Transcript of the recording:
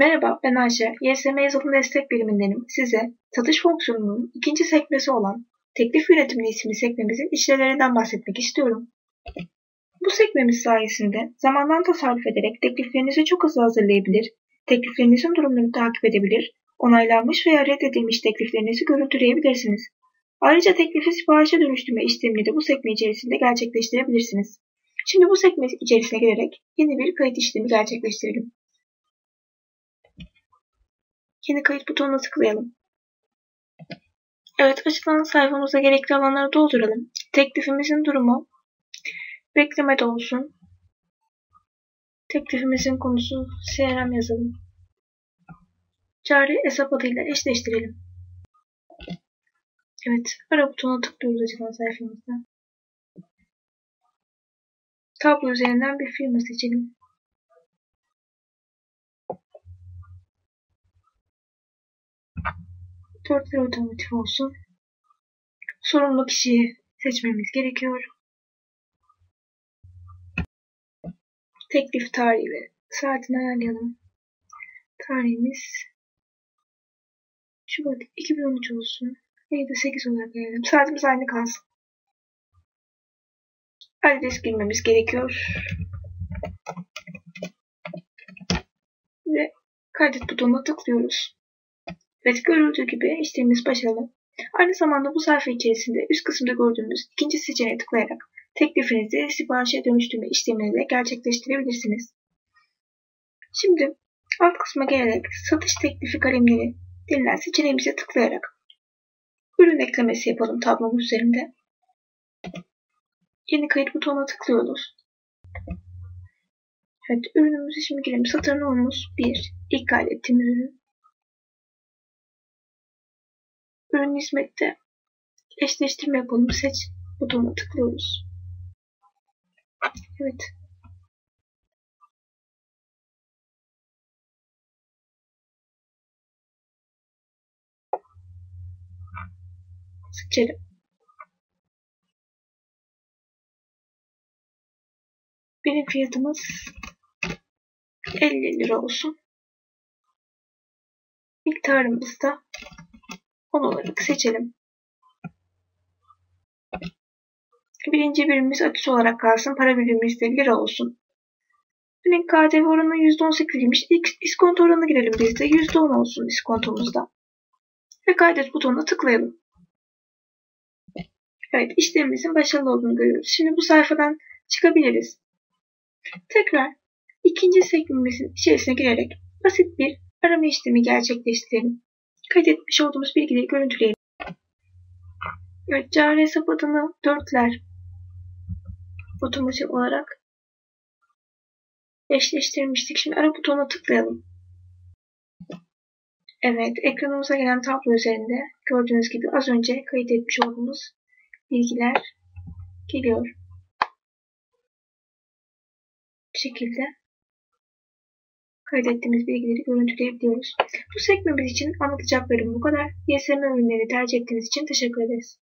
Merhaba, ben Ayşe. YSM Yazılım Destek Birimindenim. Size satış fonksiyonunun ikinci sekmesi olan teklif yönetimi isimli sekmemizin işlevlerinden bahsetmek istiyorum. Bu sekmemiz sayesinde zamandan tasarruf ederek tekliflerinizi çok hızlı hazırlayabilir, tekliflerinizin durumunu takip edebilir, onaylanmış veya reddedilmiş tekliflerinizi görüntüleyebilirsiniz. Ayrıca teklifi siparişe dönüştürme işlemini de bu sekme içerisinde gerçekleştirebilirsiniz. Şimdi bu sekme içerisine girerek yeni bir kayıt işlemi gerçekleştirelim. Yeni kayıt butonuna tıklayalım. Evet açıklanan sayfamıza gerekli alanları dolduralım. Teklifimizin durumu beklemede olsun. Teklifimizin konusu CRM yazalım. Cari hesap adıyla eşleştirelim. Evet, ara butonuna tıklıyoruz açıklanan sayfamızda. Tablo üzerinden bir firma seçelim. Dörtler otomotiv olsun. Sorumlu kişiyi seçmemiz gerekiyor. Teklif tarihi ve saatini ayarlayalım. Tarihimiz Şubat 2013 olsun. Ya da 8 olarak ayarlayalım. Saatimiz aynı kalsın. Adres girmemiz gerekiyor. Ve kaydet butonuna tıklıyoruz. Evet görüldüğü gibi işlemimiz başarılı. Aynı zamanda bu sayfa içerisinde üst kısımda gördüğünüz ikinci seçeneğe tıklayarak teklifinizi siparişe dönüştürme işlemini de gerçekleştirebilirsiniz. Şimdi alt kısma gelerek satış teklifi kalemleri denilen seçeneğimize tıklayarak ürün eklemesi yapalım tablomuz üzerinde. Yeni kayıt butonuna tıklıyoruz. Evet ürünümüzü şimdi girelim. Satır numaramız 1. İlk kaydettiğimiz ürün. Ürün hizmette eşleştirme yapalım. Seç butonuna tıklıyoruz. Evet. Seçelim. Benim fiyatımız 50 lira olsun. Miktarımız da 10 olarak seçelim. Birinci birimimiz aküs olarak kalsın. Para birimimiz de lira olsun. Benim KDV oranı %18'ymiş. İlk iskonto oranı girelim biz de. %10 olsun iskontomuzda. Ve kaydet butonuna tıklayalım. Evet işlemimizin başarılı olduğunu görüyoruz. Şimdi bu sayfadan çıkabiliriz. Tekrar ikinci sekmemizin içerisine girerek basit bir arama işlemi gerçekleştirelim kaydetmiş olduğumuz bilgileri görüntüleyelim. Evet, cari hesap adını dörtler otomatik olarak eşleştirmiştik. Şimdi ara butonuna tıklayalım. Evet, ekranımıza gelen tablo üzerinde gördüğünüz gibi az önce kayıt etmiş olduğumuz bilgiler geliyor. Bu şekilde kaydettiğimiz bilgileri görüntüleyebiliyoruz. Bu sekmemiz için anlatacaklarım bu kadar. YSM ürünleri tercih ettiğiniz için teşekkür ederiz.